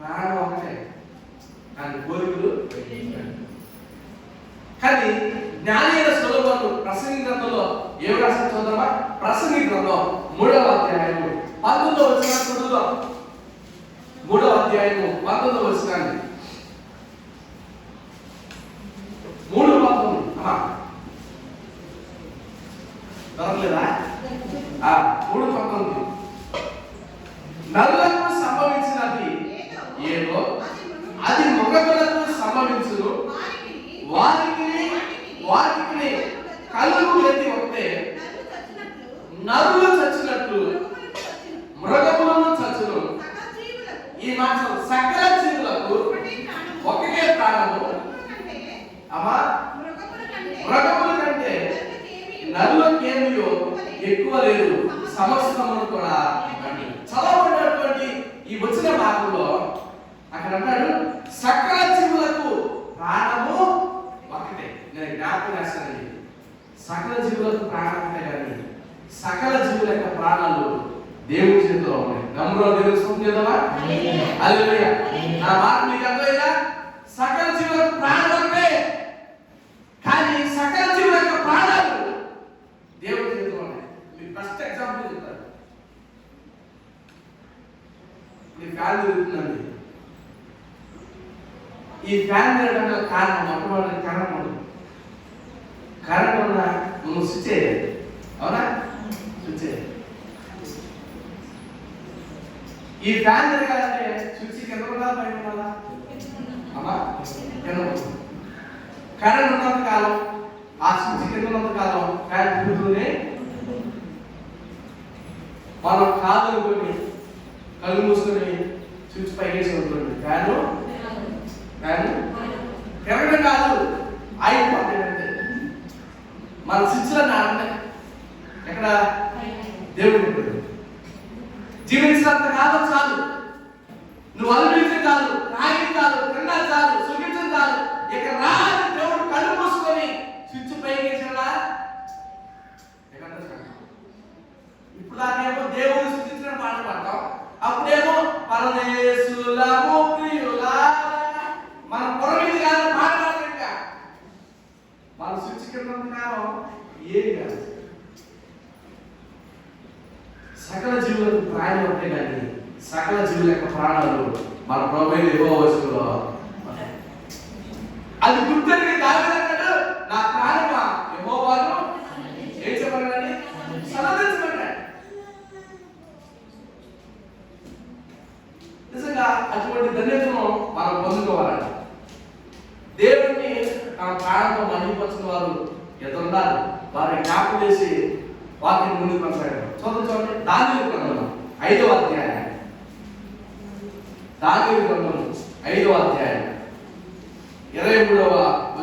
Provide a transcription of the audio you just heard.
ప్రాణం ఒకటే కానీ కోరికలు కానీ జ్ఞానైన సులభాలు ప్రసంగి గ్రంథంలో ఏమి రాసిన చూద్దామా? ప్రసంగి గ్రంథం మూడవ అధ్యాయము. పంతొమ్మిదవ వచ్చిన చదువుదాం. మూడవ అధ్యాయము పంతొమ్మిదవ వచ్చిన మూడు పంతొమ్మిది అమ్మా. దొరకలేదా మూడు పంతొమ్మిది నల్ల ఏదో అది మగములకు సంభవించును. వారికి వారికి కళ్ళు ఎత్తి ఒకటే. నరులు చచ్చినట్లు మృగములను చచ్చును. ఈ మాంసం సకల జీవులకు ఒకటే ప్రాణము. అమ్మా మృగముల కంటే నరులకేమియో ఎక్కువ లేదు. సమస్య అక్కడ అంటాడు సకల జీవులకు ప్రాణము ఒకటే నేను జ్ఞాపకం చేస్తానండి సకల జీవులకు ప్రాణం ఒకటే కానీ సకల జీవుల యొక్క ప్రాణాలు దేవుడి చేతిలో ఉన్నాయి. నమ్ములో దేవుడు సొంతం చేద్దామా హల్లెలూయా. నా మాట మీకు అర్థమైందా? సకల జీవులకు ప్రాణం ఒకటే కానీ సకల జీవుల యొక్క ప్రాణాలు దేవుడి చేతిలో ఉన్నాయి. మీకు ఫస్ట్ ఎగ్జాంపుల్ చెప్తాను. మీ ఫ్యాన్ తిరుగుతుందండి. ఈ ఫ్యాన్ తిరగడం తిరగడానికి కారణం మొట్టమొదటి కారణం ఉంది కరెంట్ ఉన్న నువ్వు స్విచ్ చేయాలి. అవునా? స్విచ్ చేయాలి. ఈ ఫ్యాన్ తిరగాలంటే స్విచ్ కింద ఉండాలి బయట ఉండాలా అమ్మా కింద ఉండాలి. కరెంట్ ఉన్నంత కాలం ఆ స్విచ్ కింద ఉన్నంత కాలం ఫ్యాన్ తిరుగుతూనే మనం కాదు కొన్ని కళ్ళు మూసుకొని స్విచ్ పైకేసి ఉంటుంది ఫ్యాను ఫ్యాను తిరగడం కాదు అయిపోతుంది అంతే మన స్విచ్లో నాన్న ఎక్కడ? దేవుడు జీవించినంత కాలం చాలు. నువ్వు అనుభవించే చాలు తాగి చాలు తిన్నా చాలు సుఖించడం చాలు ఇక రాని దేవుడు కళ్ళు మూసుకొని స్విచ్ పైకేసినా ఎక్కడ ఇప్పుడు దాకేమో దేవుడు సృష్టించిన పాట పాడతాం అప్పుడేమో పరదేశులము ప్రియులా మన పొరమిది కాదు పాట పాడతాం ఇంకా వాళ్ళు స్విచ్ కింద కాలం ఏం కాదు. సకల జీవులకు ప్రాణాలు ఉంటే కానీ సకల జీవుల యొక్క ప్రాణాలు మన ప్రభుత్వ ఏవో వస్తువులో అది తన ప్రాణంతో మహిమపరిచిన వారు ఎదురున్నారు వారిని జ్ఞాపకం చేసి వాటిని ముందుకు కొనసాగారు చూడండి చూడండి. దాని గ్రంథం. ఐదవ అధ్యాయం. దాని గ్రంథం. ఐదవ అధ్యాయం. ఇరవై మూడవ